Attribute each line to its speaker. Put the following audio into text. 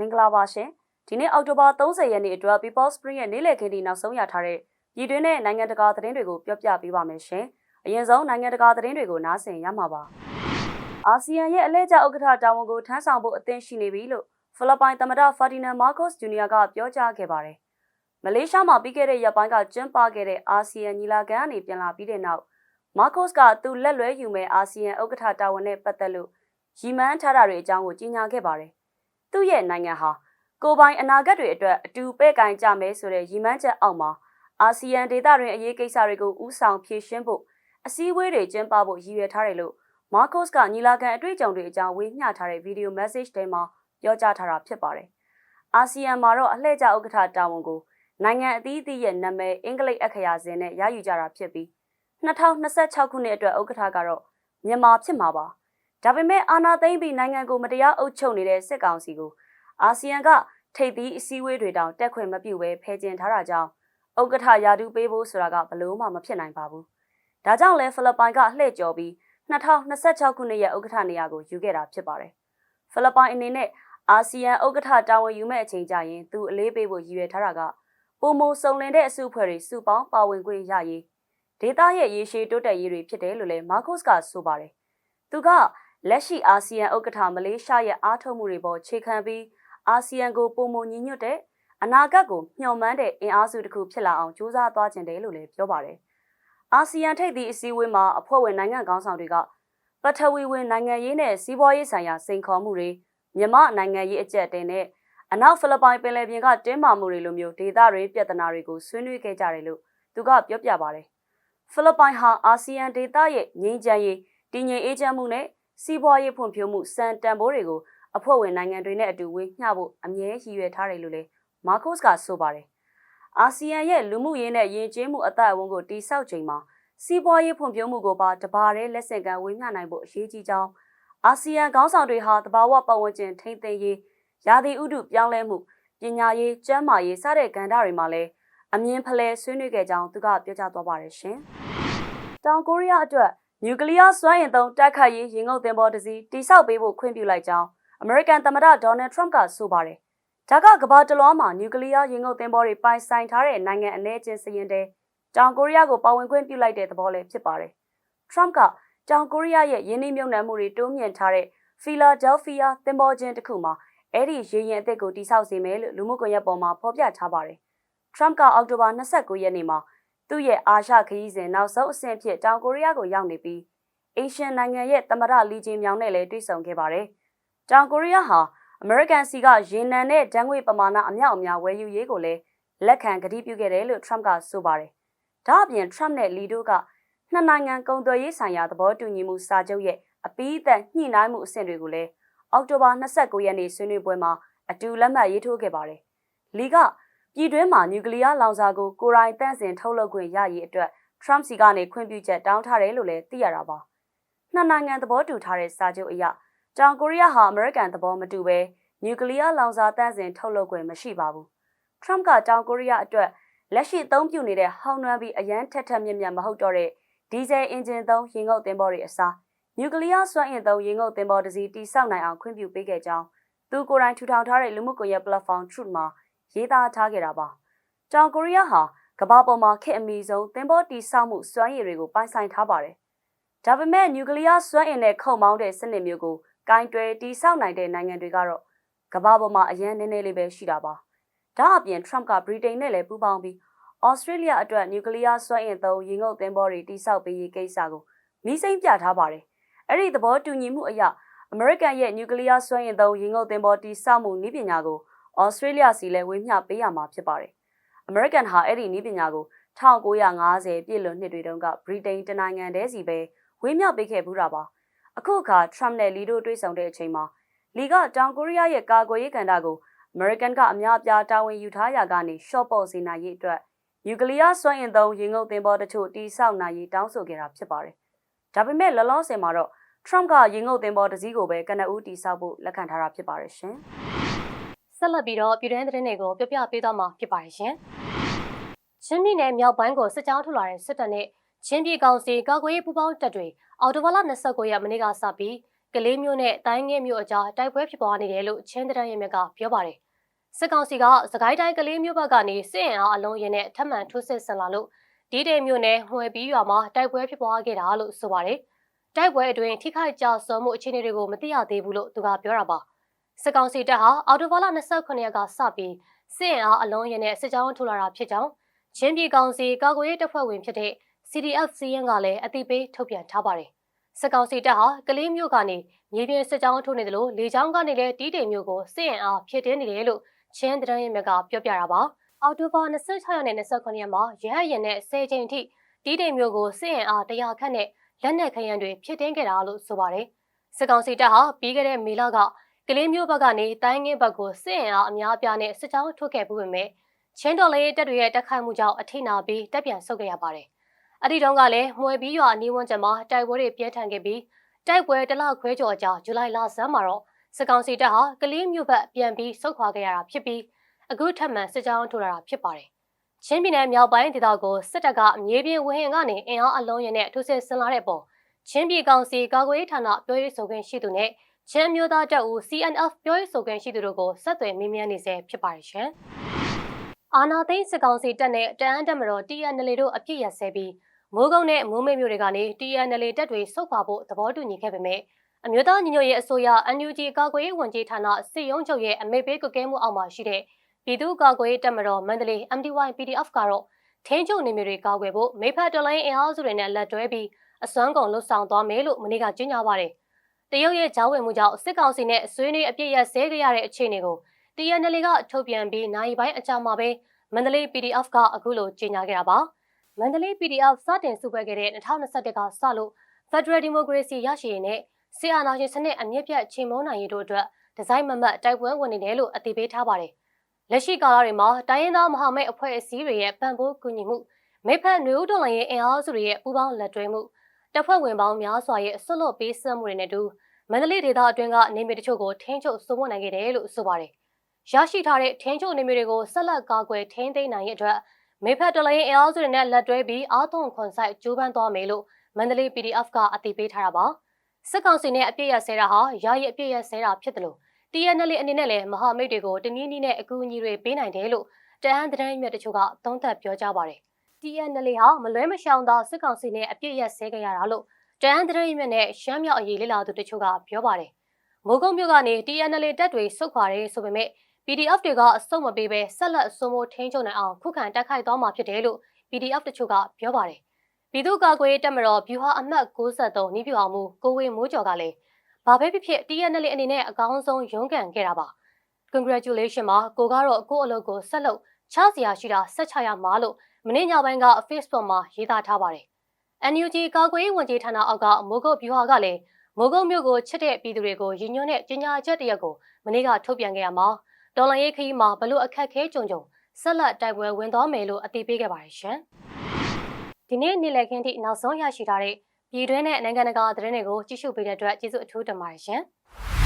Speaker 1: မင်္ဂလာပါရှင်ဒီနေ့အောက်တိုဘာ30ရက်နေ့အတွက် People Spring ရဲ့နေ့လည်ခင်းဒီနောက်ဆုံးရထားတဲ့ပြည်တွင်းနဲ့နိုင်ငံတကာသတင်းတွေကိုပြောပြပေးပါမယ်ရှင်အရင်ဆုံးနိုင်ငံတကာသတင်းတွေကိုနားဆင်ရမှာပါအာဆီယံရဲ့အလဲကျဥက္ကဋ္ဌတာဝန်ကိုထမ်းဆောင်ဖို့အသင့်ရှိနေပြီလို့ဖိလစ်ပိုင်သမ္မတဖာဒီနန်မားကိုစ်ဂျူနီယာကပြောကြားခဲ့ပါတယ်မလေးရှားမှာပြီးခဲ့တဲ့ရက်ပိုင်းကကျင်းပခဲ့တဲ့အာဆီယံညီလာခံကနေပြန်လာပြီးတဲ့နောက်မားကိုစ်ကသူလက်လွဲယူမဲ့အာဆီယံဥက္ကဋ္ဌတာဝန်နဲ့ပတ်သက်လို့ရီမန်းထားတာတွေအကြောင်းကိုကြီးညာခဲ့ပါတယ်။ သူ့ရဲ့နိုင်ငံဟာကိုပိုင်အနာဂတ်တွေအတွက်အတူပဲ့ကင်ကြမယ်ဆိုတဲ့ရီမန်းချက်အောက်မှာအာဆီယံဒေသတွင်အရေးကိစ္စတွေကိုဥဆောင်ဖြေရှင်းဖို့အစည်းအဝေးတွေကျင်းပဖို့ရည်ရွယ်ထားတယ်လို့မားကိုစ်ကညီလာခံအတွေ့အကြုံတွေအကြောင်းဝေမျှထားတဲ့ဗီဒီယိုမက်ဆေ့ချ်တွေမှာပြောကြားထားတာဖြစ်ပါတယ်။အာဆီယံမှာတော့အလှည့်ကျဥက္ကဋ္ဌတာဝန်ကိုနိုင်ငံအသီးသီးရဲ့နာမည်အင်္ဂလိပ်အခရာစင်နဲ့ရယူကြတာဖြစ်ပြီး2026ခုနှစ်အတွက်ဥက္ကဋ္ဌကတော့မြန်မာဖြစ်မှာပါ။ ဒါပေမဲ့အာဏာသိမ်းပြီးနိုင်ငံကိုမတရားအုပ်ချုပ်နေတဲ့စစ်ကောင်စီကိုအာဆီယံကထိပ်သီးအစည်းအဝေးတွေတောင်တက်ခွင့်မပြုဘဲဖယ်ကျင်ထားတာကြောင့်ဥက္ကဋ္ဌယာဒူပေးဖို့ဆိုတာကဘလို့မှမဖြစ်နိုင်ပါဘူး။ဒါကြောင့်လဲဖိလစ်ပိုင်ကလှည့်ကျော်ပြီး2026ခုနှစ်ရဲ့ဥက္ကဋ္ဌနေရာကိုယူခဲ့တာဖြစ်ပါတယ်။ဖိလစ်ပိုင်အနေနဲ့အာဆီယံဥက္ကဋ္ဌတာဝန်ယူမဲ့အချိန်ကြရင်သူအလေးပေးဖို့ရည်ရွယ်ထားတာကပုံမစုံလင်တဲ့အစုအဖွဲ့တွေစုပေါင်းပါဝင်ခွင့်ရရေးဒေတာရဲ့ရေရှည်တိုးတက်ရေးတွေဖြစ်တယ်လို့လည်းမာကုစ်ကဆိုပါတယ်။သူက လက်ရှိအာဆီယံဥက္ကဋ္ဌမလေးရှားရဲ့အားထုတ်မှုတွေပေါ်ခြေခံပြီးအာဆီယံကိုပုံမညီညွတ်တဲ့အနာဂတ်ကိုမျှော်မှန်းတဲ့အင်အားစုတစ်ခုဖြစ်လာအောင်ကြိုးစားသွားခြင်းတယ်လို့လည်းပြောပါတယ်။အာဆီယံထိပ်သီးအစည်းအဝေးမှာအဖွဲ့ဝင်နိုင်ငံခေါင်းဆောင်တွေကပထဝီဝင်နိုင်ငံရေးနဲ့စီးပွားရေးဆိုင်ရာစိန်ခေါ်မှုတွေမြမနိုင်ငံရေးအကြက်တဲနဲ့အနောက်ဖိလစ်ပိုင်ပင်လယ်ပြင်ကတင်းမာမှုတွေလိုမျိုးဒေသတွေပြဿနာတွေကိုဆွေးနွေးခဲ့ကြတယ်လို့သူကပြောပြပါတယ်။ဖိလစ်ပိုင်ဟာအာဆီယံဒေသရဲ့ငြိမ်းချမ်းရေးတည်ငြိမ်အေးချမ်းမှုနဲ့ စီးပွားရေးဖွံ့ဖြိုးမှုစံတန်ဖိုးတွေကိုအဖွဲ့ဝင်နိုင်ငံတွေနဲ့အတူဝေမျှဖို့အမြဲရည်ရွယ်ထားတယ်လို့လည်းမာကုစ်ကဆိုပါတယ်။အာဆီယံရဲ့လူမှုရေးနဲ့ယဉ်ကျေးမှုအသက်အဝန်းကိုတိစောက်ချိန်မှာစီးပွားရေးဖွံ့ဖြိုးမှုကိုပါတပါးတည်းလက်ဆင့်ကမ်းဝေမျှနိုင်ဖို့အရေးကြီးကြောင်းအာဆီယံခေါင်းဆောင်တွေဟာတဘာဝပတ်ဝန်းကျင်ထိမ့်သိမ်းရေးရာသီဥတုပြောင်းလဲမှုပညာရေးကျန်းမာရေးစတဲ့ကဏ္ဍတွေမှာလည်းအမြင်ဖလှယ်ဆွေးနွေးခဲ့ကြောင်းသူကပြောကြားသွားပါတယ်ရှင်။တောင်ကိုရီးယားအတွက် နျူကလ িয়ার စွမ်းအင်သုံးတိုက်ခိုက်ရေးရင်ငုတ်သင်္ဘောတစ်စီးတိစောက်ပေးဖို့ခွင့်ပြုလိုက်ကြောင်းအမေရိကန်သမ္မတဒေါ်နယ်ထရမ့်ကဆိုပါတယ်။ဒါကကမ္ဘာတလွှားမှာနျူကလ িয়ার ရင်ငုတ်သင်္ဘောတွေပိုင်ဆိုင်ထားတဲ့နိုင်ငံအနည်းချင်းစည်ရင်တဲ့တောင်ကိုရီးယားကိုပါဝင်ခွင့်ပြုလိုက်တဲ့သဘောလည်းဖြစ်ပါတယ်။ Trump ကတောင်ကိုရီးယားရဲ့ယင်းနှိမ့်မြုံနှံမှုတွေတိုးမြင့်ထားတဲ့ဖီလာဒဲလ်ဖီးယားသင်္ဘောချင်းတစ်ခုမှာအဲ့ဒီရေရင်အသစ်ကိုတိစောက်စေမယ်လို့လူမှုကွန်ရက်ပေါ်မှာဖော်ပြထားပါတယ်။ Trump ကအောက်တိုဘာ29ရက်နေ့မှာ သူ့ရဲ့အာရှခရီးစဉ်နောက်ဆုံးအဆင့်ဖြစ်တောင်ကိုရီးယားကိုရောက်နေပြီးအေရှန်နိုင်ငံရဲ့သမ္မတလီဂျင်မြောင်နဲ့လည်းတွေ့ဆုံခဲ့ပါတယ်။တောင်ကိုရီးယားဟာအမေရိကန်စီကရေနံနဲ့ဓာတ်ငွေပမာဏအမြောက်အများဝယ်ယူရေးကိုလည်းလက်ခံကတိပြုခဲ့တယ်လို့ Trump ကဆိုပါတယ်။ဒါ့အပြင် Trump နဲ့လီဒိုကနှစ်နိုင်ငံကုန်သွယ်ရေးဆိုင်ရာသဘောတူညီမှုစာချုပ်ရဲ့အပီးအသညှိနှိုင်းမှုအဆင့်တွေကိုလည်းအောက်တိုဘာ29ရက်နေ့ဆွေးနွေးပွဲမှာအတူလက်မှတ်ရေးထိုးခဲ့ပါတယ်။လီက ပြည်တွင်းမှာနျူကလ িয়ার လောင်စာကိုကိုရိုင်းတန့်စင်ထုတ်လုပ်ခွင့်ရရေးအတွက် Trump စီကနေခွင့်ပြုချက်တောင်းထားတယ်လို့လည်းသိရတာပါ။နှစ်နိုင်ငံသဘောတူထားတဲ့စာချုပ်အရတောင်ကိုရီးယားဟာအမေရိကန်သဘောမတူဘဲနျူကလ িয়ার လောင်စာတန့်စင်ထုတ်လုပ်ခွင့်မရှိပါဘူး။ Trump ကတောင်ကိုရီးယားအတွက်လက်ရှိအသုံးပြုနေတဲ့ဟောင်းနှွမ်းပြီးအရန်ထက်ထက်မြက်မြက်မဟုတ်တော့တဲ့ဒီဇယ်အင်ဂျင်သုံးရင်ငုတ်သင်္ဘောတွေအစားနျူကလ িয়ার စွမ်းအင်သုံးရင်ငုတ်သင်္ဘောတစ်စီးတိစောက်နိုင်အောင်ခွင့်ပြုပေးခဲ့ကြောင်းသူကိုယ်တိုင်ထူထောင်ထားတဲ့လူမှုကွန်ရက် platform Truth မှာ ရေးသားထားခဲ့တာပါ။တောင်ကိုရီးယားဟာကမ္ဘာပေါ်မှာခေတ်အမီဆုံးသင်္ဘောတိစောက်မှုစွမ်းရည်တွေကိုပိုင်ဆိုင်ထားပါတယ်။ဒါပေမဲ့နျူကလ িয়ার စွမ်းအင်နဲ့ခုံမောင်းတဲ့စနစ်မျိုးကိုကင်တွယ်တိစောက်နိုင်တဲ့နိုင်ငံတွေကတော့ကမ္ဘာပေါ်မှာအရင်နည်းနည်းလေးပဲရှိတာပါ။ဒါအပြင် Trump ကဗြိတိန်နဲ့လည်းပူးပေါင်းပြီးဩစတြေးလျအတွက်နျူကလ িয়ার စွမ်းအင်သုံးရေငုပ်သင်္ဘောတွေတိစောက်ပေးရေးကိစ္စကိုမိစိမ့်ပြထားပါတယ်။အဲ့ဒီသဘောတူညီမှုအရအမေရိကန်ရဲ့နျူကလ িয়ার စွမ်းအင်သုံးရေငုပ်သင်္ဘောတိစောက်မှုနည်းပညာကို ဩစတြေးလျစီလည်းဝေမျှပေးရမှာဖြစ်ပါတယ်။အမေရိကန်ဟာအဲ့ဒီနည်းပညာကို1950ပြည့်လွန်နှစ်တွေတုန်းကဗြိတိန်တနိုင်ငံတည်းစီပဲဝေမျှပေးခဲ့ဘူးတာပါ။အခုအခါ Trump နဲ့လီဒိုတွေ့ဆုံတဲ့အချိန်မှာလီကတောင်ကိုရီးယားရဲ့ကာကွယ်ရေးကဏ္ဍကိုအမေရိကန်ကအများအပြားတာဝန်ယူထားရာကနေရှော့ပေါ့စေနိုင်ရေးအတွက်နျူကလ িয়ার စွမ်းအင်သုံးရင်ငုပ်သင်္ဘောတချို့တိစောက်နိုင်ရေးတောင်းဆိုခဲ့တာဖြစ်ပါတယ်။ဒါပေမဲ့လောလောဆယ်မှာတော့ Trump ကရင်ငုပ်သင်္ဘောတစ်စီးကိုပဲကနအူးတိစောက်ဖို့လက်ခံထားတာဖြစ်ပါတယ်ရှင်။
Speaker 2: ဆက်လက်ပြီးတော့ပြည်တွင်းသတင်းတွေကိုပြပြပေးသွားမှာဖြစ်ပါတယ်ရှင်။ချင်းပြည်နယ်မြောက်ပိုင်းကိုစစ်ကြောင်းထုတ်လာတဲ့စစ်တပ်နဲ့ချင်းပြည်ကောင်စီကာကွယ်ရေးပူးပေါင်းတပ်တွေအော်တိုဘာလ29ရက်မနေ့ကစပြီးကလေးမျိုးနဲ့တိုင်းငယ်မျိုးအကြားတိုက်ပွဲဖြစ်ပွားနေတယ်လို့ချင်းတရရဲမြက်ကပြောပါတယ်။စစ်ကောင်စီကစကိုင်းတိုင်းကလေးမျိုးဘက်ကနေစစ်အင်အားအလုံးရင်နဲ့ထပ်မံထိုးစစ်ဆင်လာလို့ဒီဒေမျိုးနဲ့မှွယ်ပြီးရွာမှာတိုက်ပွဲဖြစ်ပွားခဲ့တာလို့ဆိုပါတယ်။တိုက်ပွဲအတွင်းထိခိုက်ကြဆုံးမှုအခြေအနေတွေကိုမသိရသေးဘူးလို့သူကပြောတာပါ။ စစ်ကောင်စီတပ်ဟာအော်တိုဘာလ29ရက်ကစပြီးစစ်အင်အားအလုံးရင်နဲ့စစ်ကြောင်းထိုးလာတာဖြစ်ကြောင်းချင်းပြည်ကောင်စီကာကွယ်ရေးတပ်ဖွဲ့ဝင်ဖြစ်တဲ့ CDF စီးရင်ကလည်းအသိပေးထုတ်ပြန်ထားပါတယ်။စစ်ကောင်စီတပ်ဟာကလေးမျိုးကနေမြေပြင်စစ်ကြောင်းထိုးနေတယ်လို့လေကြောင်းကနေလည်းတီးတိမ်မျိုးကိုစစ်ရင်အားဖြစ်တင်းနေတယ်လို့ချင်းတရင်းမြက်ကပြောပြတာပါ။အော်တိုဘာ26ရက်နဲ့29ရက်မှာရဟတ်ရင်နဲ့10ချိန်ထိတီးတိမ်မျိုးကိုစစ်ရင်အား100ခန့်နဲ့လက်နက်ခရံတွေဖြစ်တင်းခဲ့တာလို့ဆိုပါတယ်။စစ်ကောင်စီတပ်ဟာပြီးခဲ့တဲ့မေလက ကလေးမျိုးဘက်ကနေတိုင်းငင်းဘက်ကိုစစ်ရင်အားအများအပြားနဲ့စစ်ကြောင်းထုတ်ခဲ့မှုပဲမဲ့ချင်းတော်လေးတပ်တွေရဲ့တက်ခိုက်မှုကြောင့်အထိနာပြီးတပ်ပြန်ဆုတ်ခဲ့ရပါတယ်။အဲ့ဒီတုန်းကလည်းမှွယ်ပြီးရွာအနီးဝန်းကျင်မှာတိုက်ပွဲတွေပြင်းထန်ခဲ့ပြီးတိုက်ပွဲတစ်လခွဲကျော်ကြာဇူလိုင်လဆန်းမှာတော့စစ်ကောင်စီတပ်ဟာကလေးမြို့ဘက်ပြန်ပြီးဆုတ်ခွာခဲ့ရတာဖြစ်ပြီးအခုထပ်မံစစ်ကြောင်းထိုးလာတာဖြစ်ပါတယ်။ချင်းပြည်နယ်မြောက်ပိုင်းဒေသကိုစစ်တပ်ကမြေပြင်ဝဟင်ကနေအင်အားအလုံးရင်းနဲ့ထိုးစစ်ဆင်လာတဲ့ပုံချင်းပြည်ကောင်စီကာကွယ်ရေးဌာနပြောရေးဆိုခွင့်ရှိသူနဲ့ ချင်းမျိုးသားတပ်ဦး CNF ပြောရေးဆိုခွင့်ရှိသူတို့ကိုဆက်သွယ်မေးမြန်းနေဆဲဖြစ်ပါတယ်ရှင်။အာနာသိန်းစစ်ကောင်စီတပ်နဲ့တအန်းတပ်မတော် TNL တို့အပြစ်ရဆဲပြီးမိုးကုတ်နဲ့မိုးမိတ်မြို့တွေကနေ TNL တပ်တွေဆုတ်ခွာဖို့သဘောတူညီခဲ့ပေမဲ့အမျိုးသားညီညွတ်ရေးအစိုးရ NUG ကာကွယ်ရေးဝန်ကြီးဌာနစစ်ရုံးချုပ်ရဲ့အမိန့်ပေးကွက်ကဲမှုအောက်မှာရှိတဲ့ပြည်သူ့ကာကွယ်ရေးတပ်မတော်မန္တလေး MDY PDF ကတော့ထင်းချုပ်နေမျိုးတွေကာကွယ်ဖို့မိဖက်တော်လိုင်းအင်အားစုတွေနဲ့လက်တွဲပြီးအစွမ်းကုန်လှုပ်ဆောင်သွားမယ်လို့မနေ့ကကြေညာပါတယ်။ တရုတ်ရဲ့ဂျားဝင်မှုကြောင့်စစ်ကောင်စီနဲ့ဆွေးနွေးအပြစ်ရဆဲကြရတဲ့အခြေအနေကို TNL ကထုတ်ပြန်ပြီးနိုင်ပိုင်းအကြမှာပဲမန္တလေး PDF ကအခုလိုကြေညာခဲ့တာပါ။မန္တလေး PDF စတင်စုဖွဲ့ခဲ့တဲ့2021ကစလို့ Federal Democracy ရရှိရေးနဲ့ဆီအာနာရှင်စနစ်အမြင့်ပြတ်ချိန်မုံနိုင်ရေးတို့အတွက်ဒီဇိုင်းမမတ်တိုက်ပွဲဝင်နေတယ်လို့အသိပေးထားပါတယ်။လက်ရှိကာလတွေမှာတိုင်းရင်းသားမဟာမိတ်အဖွဲ့အစည်းတွေရဲ့ပံ့ပိုးကူညီမှုမိဖက်နွေဦးတော်လိုင်းရဲ့အင်အားစုတွေရဲ့ပူးပေါင်းလက်တွဲမှု တပ်ဖွဲ့ဝင်ပေါင်းများစွာရဲ့ဆွတ်လွတ်ပေးစက်မှုတွေနဲ့တူမန္တလေးဒေသအတွင်းကနေမြေတချို့ကိုထင်းချုပ်စိုးမိုးနိုင်ခဲ့တယ်လို့ဆိုပါတယ်။ရရှိထားတဲ့ထင်းချုပ်နေမြေတွေကိုဆက်လက်ကာကွယ်ထင်းသိမ်းနိုင်ရဲ့အတွက်မိဖက်တော်လိုင်းအင်အားစုတွေနဲ့လက်တွဲပြီးအာသွန်ခွန်ဆိုင်ကျိုးပန်းသွားမယ်လို့မန္တလေး PDF ကအသိပေးထားတာပါ။စစ်ကောင်စီနဲ့အပြစ်ရဆဲတာဟာယာယီအပြစ်ရဆဲတာဖြစ်တယ်လို့ TNL အနေနဲ့လည်းမဟာမိတ်တွေကိုတနည်းနည်းနဲ့အကူအညီတွေပေးနိုင်တယ်လို့တအန်းသတင်းမြတ်တချို့ကသုံးသပ်ပြောကြားပါတယ်။ TNL ဟာမလွဲမရှောင်သာစစ်ကောင်စီနဲ့အပြစ်ရဆဲကြရတာလို့တအန်းသတင်းမြတ်နဲ့ရှမ်းမြောက်အရေးလေ့လာသူတချို့ကပြောပါတယ်။မိုးကုတ်မြို့ကနေ TNL တပ်တွေဆုတ်ခွာတယ်ဆိုပေမဲ့ PDF တွေကအစုံမပေးဘဲဆက်လက်အစိုးမိုးထိန်းချုပ်နိုင်အောင်ခုခံတိုက်ခိုက်သွားမှာဖြစ်တယ်လို့ PDF တချို့ကပြောပါတယ်။ပြည်သူ့ကာကွယ်ရေးတပ်မတော်ဗျူဟာအမှတ်63နီးပြအောင်မူကိုဝေမိုးကျော်ကလည်းဘာပဲဖြစ်ဖြစ် TNL အနေနဲ့အကောင်းဆုံးရုန်းကန်ခဲ့တာပါ။ Congratulation ပါကိုကတော့ကိုယ့်အလုပ်ကိုဆက်လုပ်ချစရာရှိတာဆက်ချရမှာလို့ မနေ့ညပိုင်းက Facebook မှာရေးသားထားပါတယ်။ NUG ကာကွယ်ရေးဝန်ကြီးဌာနအောက်ကမိုးကုတ်ဗျူဟာကလည်းမိုးကုတ်မြို့ကိုချစ်တဲ့ပြည်သူတွေကိုရည်ညွှန်းတဲ့ကြေညာချက်တရက်ကိုမနေ့ကထုတ်ပြန်ခဲ့ရမှာဒေါ်လာရေးခရီးမှာဘလို့အခက်ခဲကြုံကြုံဆက်လက်တိုက်ပွဲဝင်သွားမယ်လို့အသိပေးခဲ့ပါတယ်ရှင်။ဒီနေ့နေ့လည်ခင်းထိနောက်ဆုံးရရှိထားတဲ့ပြည်တွင်းနဲ့နိုင်ငံတကာသတင်းတွေကိုကြည့်ရှုပေးတဲ့အတွက်ကျေးဇူးအထူးတင်ပါတယ်ရှင်။